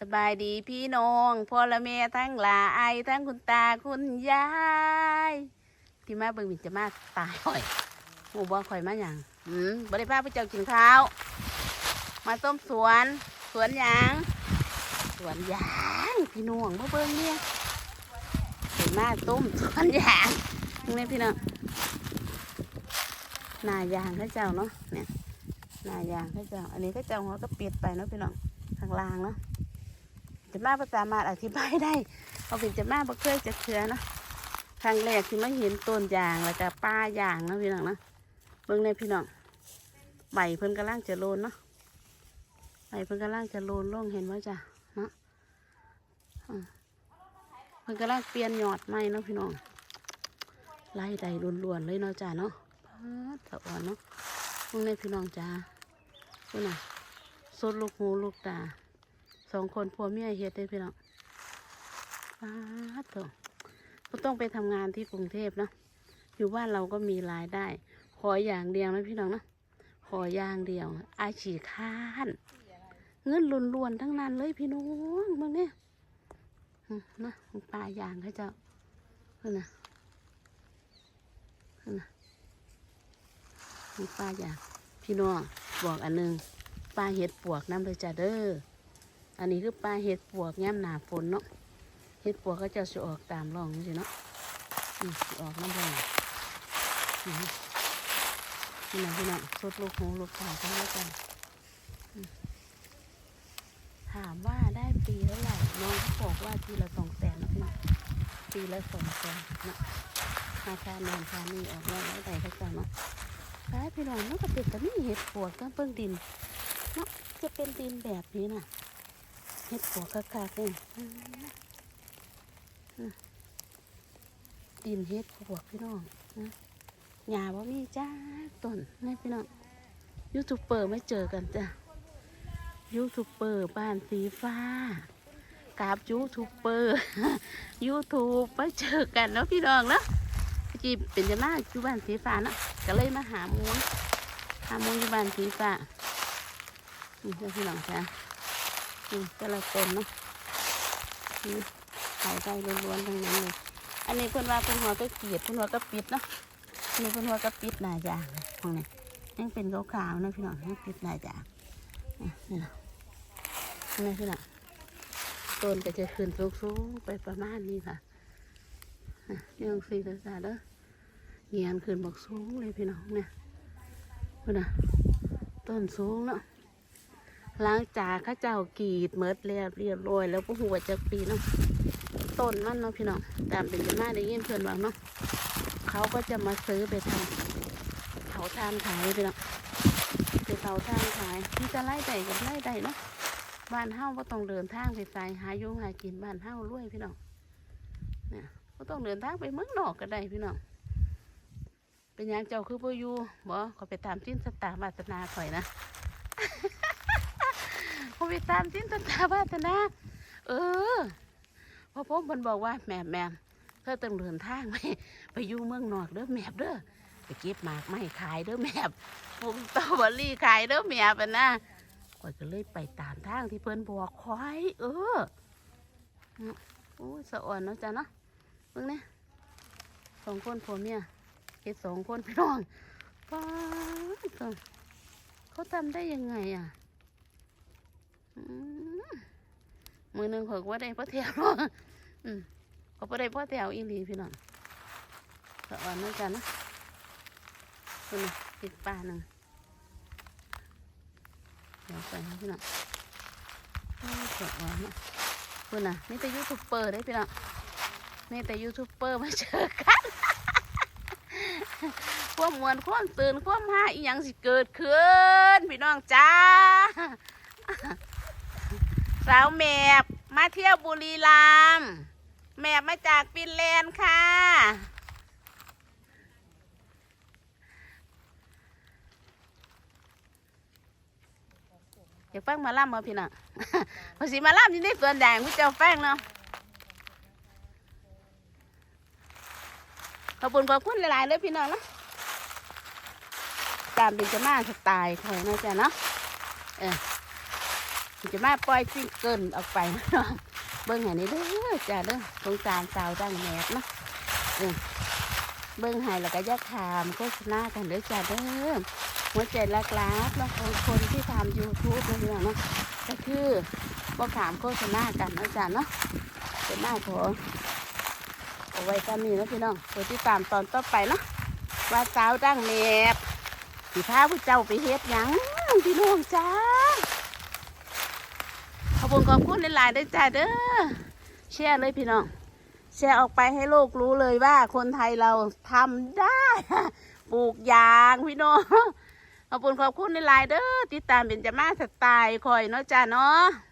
สบายดีพี่น้องพ่อและแม่ทั้งหลายทั้งคุณตาคุณยายที่มาเบิ่งบินจะมาตายข่อยหมูบ่ข่อยมาอย่างอืมบริพาไปเจ้ากินข้าว มาต้มสวน สวนยาง สวนยางพี่น้องมาเบิ่งเนี่ยเห็นมาต้มสวนยางนี่พี่น้องนายางข้าเจ้าเนาะเนี่ยนายางข้าเจ้า อันนี้ข้าเจ้าหัวก็เปียดไปเนาะพี่น้องข้างล่างเนาะ จะมาประสามารถอธิบายได้เอาเป็นจะมาบ่เคยจะเถือเนาะครั้งแรกที่มาเห็นต้นยางแล้วก็ป้ายางนะพี่น้องนะเบิ่งในพี่น้องใบเพิ่นกำลังจะโลนเนาะใบเพิ่นกำลังจะโลนลงเห็นว่าจ้ะเนาะเพิ่นกำลังเปลี่ยนยอดใหม่เนาะพี่น้องไล่ใดล้วนๆเลยเนาะจ้ะเนาะปาดสะอ่อนเนาะเบิ่งในพี่น้องจ้าคุณน่ะสดลูกหูลูกตา องคนผัวเมียเฮ็ดได้พี่น้องป้าดโถก็ต้องไปทำงานที่กรุงเทพเนาะอยู่บ้านเราก็มีรายได้ ขออย่างเดียวนะพี่น้องนะขออย่างเดียวอาชีพค้านเงินล้วนๆทั้งนั้นเลยพี่น้องบางเนี่ยนะปลายางเขาจ้าเพื่อนนะเพื่อนนะปลายางพี่น้องบอกอันหนึงปลาเห็ดปวกน้ำเลยจ้าเด้อ อันนี้คือปลาเห็ดปวกย่ำหนาฝนเนาะเห็ดปวกก็จะสออกตามร่องนี่สิเนาะอืมสิออกน้ำร่องนี่นะพี่น้องสดลูกหูลูกตาทั้งนั้นกันถามว่าได้ปีเท่าไหร่น้องเขาบอกว่าทีละสองแสนนะพี่น้องปีละสองแสนนะราคาเนินคานี่ออกแล้วแล้วแต่เขาจะเนาะใช่พี่น้องมันก็เป็นแต่นี่เห็ดปวกก็เพิ่งดินเนาะจะเป็นดินแบบนี้น่ะ เฮ็ดหัวคักๆเลยอืมอืมดินเฮ็ดหัวพี่น้องนะหญ้าบ่มีจ้าต้นนี่พี่น้องยูทูบเบอร์ไม่เจอกันจ้ะยูทูบเบอร์บ้านสีฟ้ากับยูทูบเบอร์ยูทูบมาเจอกันเนาะพี่น้องเนาะจีเป็นจะมาอยู่บ้านสีฟ้าเนาะก็เลยมาหาหมูหาหมูอยู่บ้านสีฟ้านี่พี่น้องจ้ะ อืมแต่ละต้นเนาะอืมขายได้ล้วนๆทั้งนั้นเลยอันนี้เพิ่นว่าเพิ่นหัวก็เกียดเพิ่นหัวก็ปิดเนาะนนี้เพิ่นหัวก็ปิดหน้ายางของนี่ยังเป็นขาวๆนะพี่น้องยังปิดหน้ายางนี่นะนี่พี่น้องต้นก็จะขึ้นสูงๆไปประมาณนี้ค่ะอะยังสี่ตาสาเด้อเงียนขึ้นบอกสูงเลยพี่น้องเนี่ยพี่น้องต้นสูงเนาะ หลังจากข้าเจ้ากรีดเมิดแล้วเรียบร้อยแล้วพวกหัวจะปีเนาะต้นมันเนาะพี่น้องตามเป็นจะมาได้ยินเพื่อนว่าเนาะเขาก็จะมาซื้อไปทำเผาทานขายพี่น้องไปเผาทานขายที่จะไล่ใดกับไล่ใดเนาะบ้านเฮ้าก็ต้องเดินทางไปใส่หาอยุงหากินบ้านเฮ้ารวยพี่น้องเนี่ยก็ต้องเดินทางไปเมืองนอกก็ได้พี่น้องเป็นยังเจ้าคือพ่อยู่บ่ขอไปตามทิ้นสตาร์วาสนาข่อยนะ พอไปตามสิ้นตตาบาตนาเออพอผมมันบอกว่าแม่แม่เธอต้องเดินทางไปไปอยู่เมืองนอกเด้อแมบเด้อไปเก็บหมากไม่ขายเด้อแมบผมตอเบอรี่ขายเด้อแมบอะนะข่อยก็เลยไปตามทางที่เพิ่นบอกคอยเออโอ้สะอ่อนเนาะจ้ะเนาะเพิ่งเนี่ยสองคนผัวเมียเฮ็ดสองคนพี่น้องป้าเขาทำได้ยังไงอะ มือหนึ่งเขาก็ว่าได้พ่อแถวเนาะอืมเขาบ่ได้พ่อแถวอีหลีพี่น้องสะอ่อนเหมือนกันนะคุณน่ะติดปลาหนึ่งเดี๋ยวไปพี่น้องโอ้ยสะอ่อนนะคุณน่ะนี่แต่ยูทูบเบอร์ได้พี่น้องนี่แต่ยูทูบเบอร์มาเจอกันความมวนความตื่นความหาอีหยังสิเกิดขึ้นพี่น้องจ้า สาวแมบมาเที่ยวบุรีรัมย์แมบมาจากฟินแลนด์ค่ะ อยากฟังมาล่ำมาพี่น้องภาษีมาล่ำที่นี่ส่วนใหญ่พี่เจ้าแป้งเนาะขอบคุณขอบคุณหลายๆเลยพี่น้องเนาะตามเป็นจะมาสไตล์คอยนะจ๊ะเนาะเออ จะมาปล่อยซิงเกิลออกไปเนะเบิ้งให้นี่เด้อจ้าเด้อสงสารสาวดังแมบเนาะเบิ้งให้แล้วก็อยาขามโฆษณากันเด้อจ้าเด้อหัวใจรักๆเนาะของคนที่ทำยูทูบเนาะพี่น้องเนาะก็คือบ่ขามโฆษณากันนะจ้าเนาะเป็นหน้าขอเอาไว้กันนี่เนาะพี่น้องเดี๋ยวติดตามตอนต่อไปเนาะว่าสาวดังแมบสิพาผู้เจ้าไปเฮ็ดหยังพี่น้องจ้า อบคุณขอบคุณหลายๆด้วยจ้าเด้อแชร์เลยพี่น้องแชร์ออกไปให้โลกรู้เลยว่าคนไทยเราทำได้ปลูกยางพี่น้องขอบคุณขอบคุณหลายๆเด้อติดตามเป็นจะมาสไตล์คอยเนาะจ้าเนาะ